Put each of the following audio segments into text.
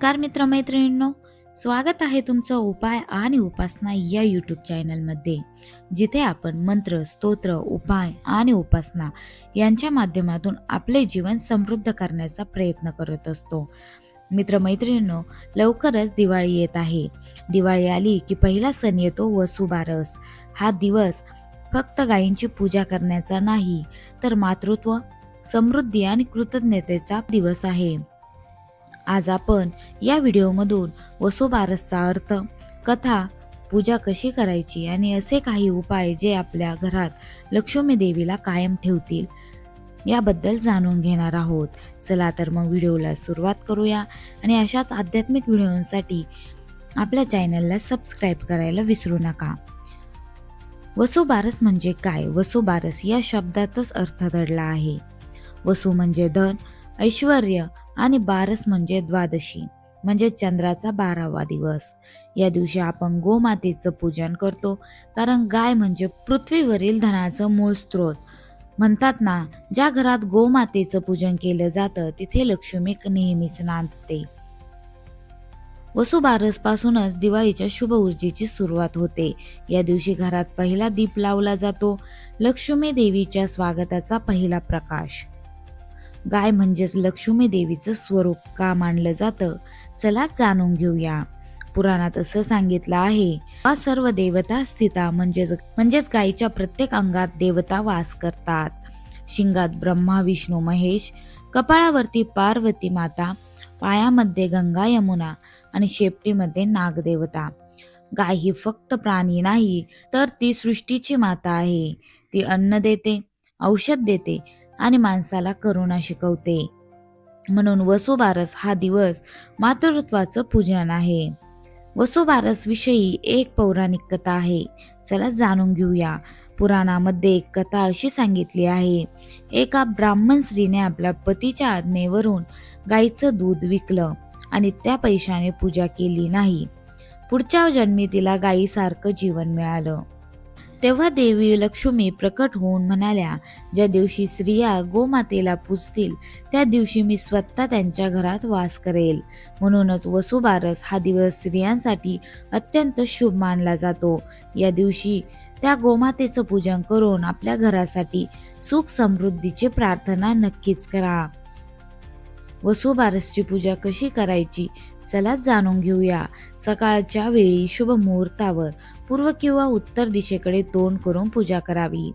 नमस्कार मित्रमैत्रिणींनो स्वागत आहे तुमचं उपाय आणि उपासना या यूट्यूब चॅनलमध्ये जिथे आपण मंत्र स्तोत्र उपाय आणि उपासना यांच्या माध्यमातून आपले जीवन समृद्ध करण्याचा प्रयत्न करत असतो. मित्रमैत्रिणींनो लवकरच दिवाळी येत आहे. दिवाळी आली की पहिला सण येतो वसुबारस हा दिवस फक्त गायींची पूजा करण्याचा नाही तर मातृत्व समृद्धी आणि कृतज्ञतेचा दिवस आहे. आज आपण या व्हिडिओमधून वसुबारसचा अर्थ कथा पूजा कशी करायची आणि असे काही उपाय जे आपल्या घरात लक्ष्मी देवीला कायम ठेवतील याबद्दल जाणून घेणार आहोत. चला तर मग व्हिडिओला सुरुवात करूया आणि अशाच आध्यात्मिक व्हिडिओंसाठी आपल्या चॅनलला सबस्क्राईब करायला विसरू नका. वसुबारस म्हणजे काय? वसुबारस या शब्दातच अर्थ दडला आहे. वसु म्हणजे धन ऐश्वर आणि बारस म्हणजे द्वादशी म्हणजे चंद्राचा बारावा दिवस. या दिवशी आपण गोमातेचं पूजन करतो कारण गाय म्हणजे पृथ्वीवरील धनाचं मूळ स्रोत. म्हणतात ना ज्या घरात गोमातेचं पूजन केलं जातं तिथे लक्ष्मी नेहमीच नांदते. वसुबारस पासूनच दिवाळीच्या शुभ ऊर्जेची सुरुवात होते. या दिवशी घरात पहिला दीप लावला जातो. लक्ष्मी देवीच्या स्वागताचा पहिला प्रकाश. गाय म्हणजेच लक्ष्मी देवीचं स्वरूप का मानलं जातं? चला जाणून घेऊया. पुराणात असं सांगितलं आहे हा सर्व देवता स्थिता म्हणजेच म्हणजेच गायीच्या प्रत्येक अंगात देवता वास करतात. शिंगात ब्रह्मा विष्णू महेश कपाळावरती पार्वती माता पायामध्ये गंगा यमुना आणि शेपटीमध्ये नागदेवता. गाय ही फक्त प्राणी नाही तर ती सृष्टीची माता आहे. ती अन्न देते औषध देते आणि माणसाला करुणा शिकवते. म्हणून वसुबारस हा दिवस मातृत्वाचं पूजन आहे. वसुबारस विषयी एक पौराणिक कथा आहे. चला जाणून घेऊया. पुराणामध्ये एक कथा अशी सांगितली आहे. एका ब्राह्मण स्त्रीने आपल्या पतीच्या आज्ञेवरून गाईचं दूध विकलं आणि त्या पैशाने पूजा केली नाही. पुढच्या जन्मी तिला गायीसारखं जीवन मिळालं. तेव्हा देवी लक्ष्मी प्रकट होऊन म्हणाल्या ज्या दिवशी स्त्रिया गोमातेला पूजतील त्या दिवशी मी स्वतः त्यांच्या घरात वास करेल. म्हणूनच वसुबारस हा दिवस स्त्रियांसाठी अत्यंत शुभ मानला जातो. या दिवशी त्या गोमातेचं पूजन करून आपल्या घरासाठी सुख समृद्धीची प्रार्थना नक्कीच करा. वसुबारसची पूजा कशी करायची चला जाणून घेऊया. सकाळच्या वेळी शुभ मुहूर्तावर पूर्व किंवा उत्तर दिशेकडे तोंड करून पूजा करावी.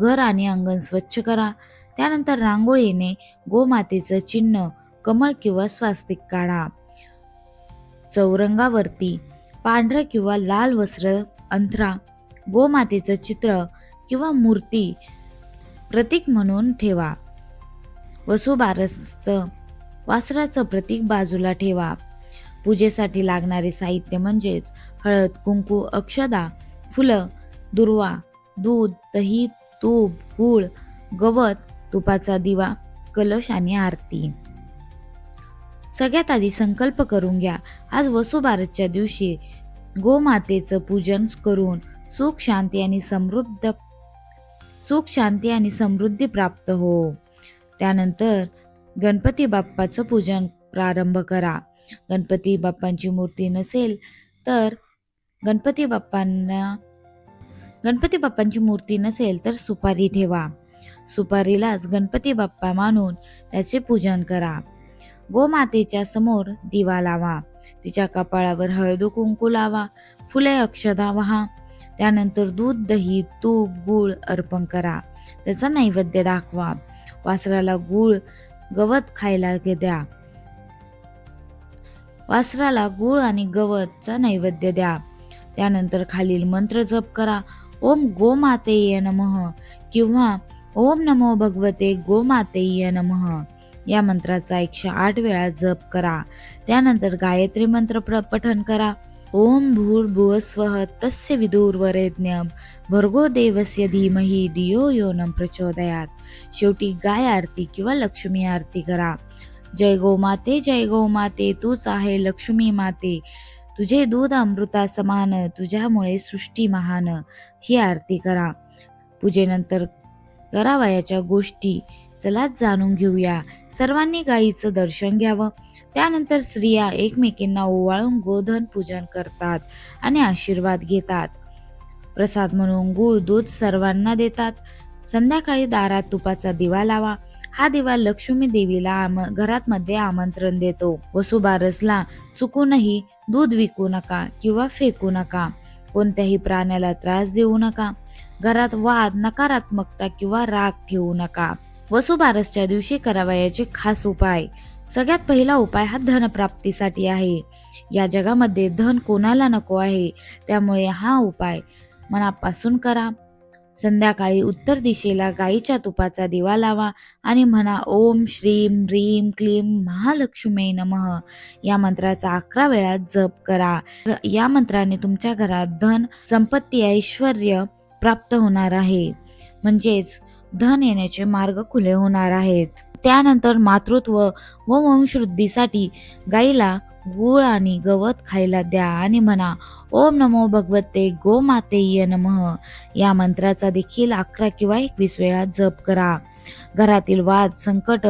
घर आणि अंगण स्वच्छ करा. त्यानंतर रांगोळीने गोमातेचं चिन्ह कमळ किंवा स्वास्तिक काढा. चौरंगावरती पांढरं किंवा लाल वस्त्र अंथरा गोमातेचं चित्र किंवा मूर्ती प्रतीक म्हणून ठेवा. वसुबारसचं वासराचं प्रतीक बाजूला ठेवा. पूजेसाठी लागणारे साहित्य म्हणजेच हळद कुंकू अक्षदा फुलं दुर्वा दूध दही तूप गूळ गवत तुपाचा दिवा कलश आणि आरती. सगळ्यात आधी संकल्प करून घ्या. आज वसुबारसच्या दिवशी गोमातेचं पूजन करून सुख शांती आणि समृद्ध सुख शांती आणि समृद्धी प्राप्त हो. त्यानंतर गणपती बाप्पाचं पूजन प्रारंभ करा. गणपती बाप्पांची मूर्ती नसेल तर गणपती बाप्पांना गणपती बाप्पांची मूर्ती नसेल तर सुपारी ठेवा. सुपारीलाच गणपती बाप्पा मानून त्याचे पूजन करा. गोमातेच्या समोर दिवा लावा. तिच्या कपाळावर हळद कुंकू लावा. फुले अक्षदा व्हा. त्यानंतर दूध दही तूप गूळ अर्पण करा. त्याचा नैवेद्य दाखवा. वासराला गूळ गवत खायला द्या. वासराला गूळ आणि गवतचा नैवेद्य द्या. त्यानंतर खालील मंत्र जप करा. ओम गोमातेय नमः किंवा ओम नमो भगवते गोमातेय नमः. या मंत्राचा एकशे आठ वेळा जप करा. त्यानंतर गायत्री मंत्र प्र पठन करा. ओम भूर्भुव स्वः तस्य विदुर्वरेज्ञ भर्गो देवस्य धीमहि धियो यो प्रचोदयात. शेवटी गाय आरती किंवा लक्ष्मी आरती करा. जय गोमाते जय गोमाते तूच आहे लक्ष्मी माते. तुझे दूध अमृता समान तुझ्यामुळे सृष्टी महान. ही आरती करा. पूजेनंतर करावयाच्या गोष्टी चला जाणून घेऊया. सर्वांनी गायीचं दर्शन घ्यावं. त्यानंतर स्त्रिया एकमेकींना ओवाळून गोधन पूजन करतात आणि आशीर्वाद घेतात. प्रसाद म्हणून गुळ दूध सर्वांना देतात. संध्याकाळी दारात तुपाचा दिवा लावा. हा दिवा लक्ष्मी देवीला आम घरात मध्ये आमंत्रण देतो. वसुबारसला चुकूनही दूध विकू नका किंवा फेकू नका. कोणत्याही प्राण्याला त्रास देऊ नका. घरात वाद नकारात्मकता किंवा राग ठेवू नका. वसुबारसच्या दिवशी करावयाचे खास उपाय. सगळ्यात पहिला उपाय हा धनप्राप्तीसाठी आहे. या जगामध्ये धन कोणाला नको आहे? त्यामुळे हा उपाय मनापासून करा. संध्याकाळी उत्तर दिशेला गाईच्या तुपाचा दिवा लावा आणि म्हणा ओम श्रीम ह्रीम क्लीम महालक्ष्मी नमः. या मंत्राचा अकरा वेळा जप करा. या मंत्राने तुमच्या घरात धन संपत्ती ऐश्वर प्राप्त होणार आहे. म्हणजेच धन येण्याचे मार्ग खुले होणार आहेत. त्यानंतर मातृत्व व वंशवृद्धीसाठी गाईला गूळ आणि गवत खायला द्या आणि म्हणा ओम नमो भगवते गोमातेय नमः. या मंत्राचा देखील अकरा किंवा एकवीस वेळा जप करा. घरातील वाद संकट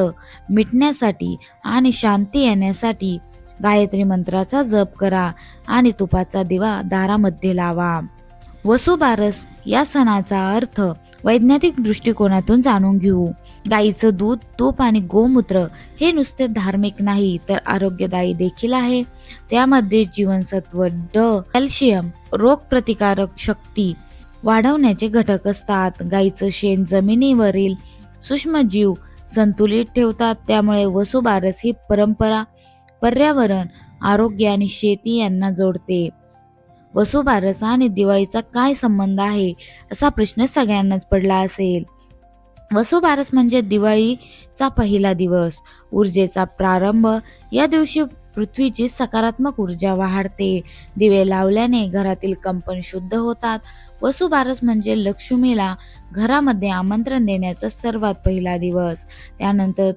मिटण्यासाठी आणि शांती येण्यासाठी गायत्री मंत्राचा जप करा आणि तुपाचा दिवा दारामध्ये लावा. वसुबारस या सणाचा अर्थ वैज्ञानिक दृष्टिकोनातून जाणून घेऊ. गाईचं दूध तूप आणि गोमूत्र हे नुसते धार्मिक नाही तर आरोग्यदायी देखील आहे. त्यामध्ये जीवनसत्व ड कॅल्शियम रोगप्रतिकारक शक्ती वाढवण्याचे घटक असतात. गाईचं शेण जमिनीवरील सूक्ष्मजीव संतुलित ठेवतात. त्यामुळे वसुबारस ही परंपरा पर्यावरण आरोग्य आणि शेती यांना जोडते. वसुबारस आणि दिवाळीचा काय संबंध आहे असा प्रश्न सगळ्यांनाच पडला असेल. वसुबारस म्हणजे दिवाळीचा पहिला दिवस. ऊर्जेचा प्रारंभ या दिवशी पृथ्वीची सकारात्मक ऊर्जा वाढते. दिवे लावल्याने घरातील कंपन शुद्ध होतात. वसुबारस म्हणजे लक्ष्मीला घरामध्ये आमंत्रण देण्याचा सर्वात पहिला दिवस. त्यानंतर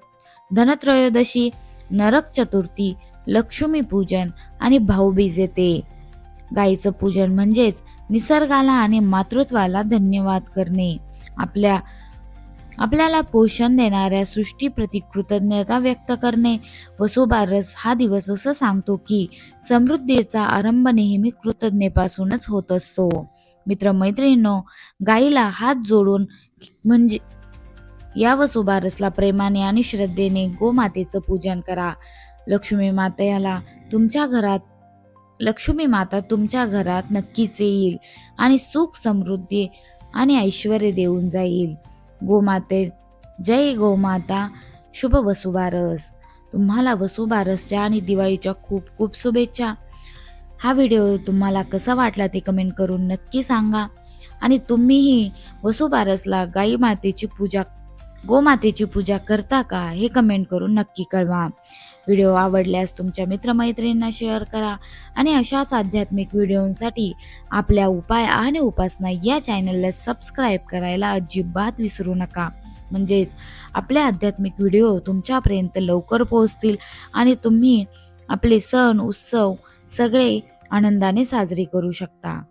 धनत्रयोदशी नरक चतुर्थी लक्ष्मी पूजन आणि भाऊबीज येते. गाईचं पूजन म्हणजेच निसर्गाला आणि मातृत्वाला धन्यवाद करणे. आपल्या आपल्याला पोषण देणाऱ्या सृष्टीप्रती कृतज्ञता व्यक्त करणे. वसुबारस हा दिवस असं सांगतो की समृद्धीचा आरंभ नेहमी कृतज्ञतेपासूनच होत असतो. मित्रमैत्रिणींनो गाईला हात जोडून म्हणजे या वसुबारसला प्रेमाने आणि श्रद्धेने गोमातेचं पूजन करा. लक्ष्मी मातेला तुमच्या घरात लक्ष्मी माता तुमच्या घरात नक्कीच येईल आणि सुख समृद्धी आणि ऐश्वर देऊन जाईल. गोमाते जय गोमाता शुभ वसुबारस. तुम्हाला वसुबारसच्या आणि दिवाळीच्या खूप खूप शुभेच्छा. हा व्हिडिओ तुम्हाला कसा वाटला ते कमेंट करून नक्की सांगा. आणि तुम्हीही वसुबारसला गाई मातेची पूजा गोमातेची पूजा करता का हे कमेंट करून नक्की कळवा. व्हिडिओ आवडल्यास तुमच्या मित्रमैत्रिणींना शेअर करा आणि अशाच आध्यात्मिक व्हिडिओंसाठी आपल्या उपाय आणि उपासना या चॅनलला सबस्क्राईब करायला अजिबात विसरू नका. म्हणजेच आपले आध्यात्मिक व्हिडिओ तुमच्यापर्यंत लवकर पोहोचतील आणि तुम्ही आपले सण उत्सव सगळे आनंदाने साजरे करू शकता.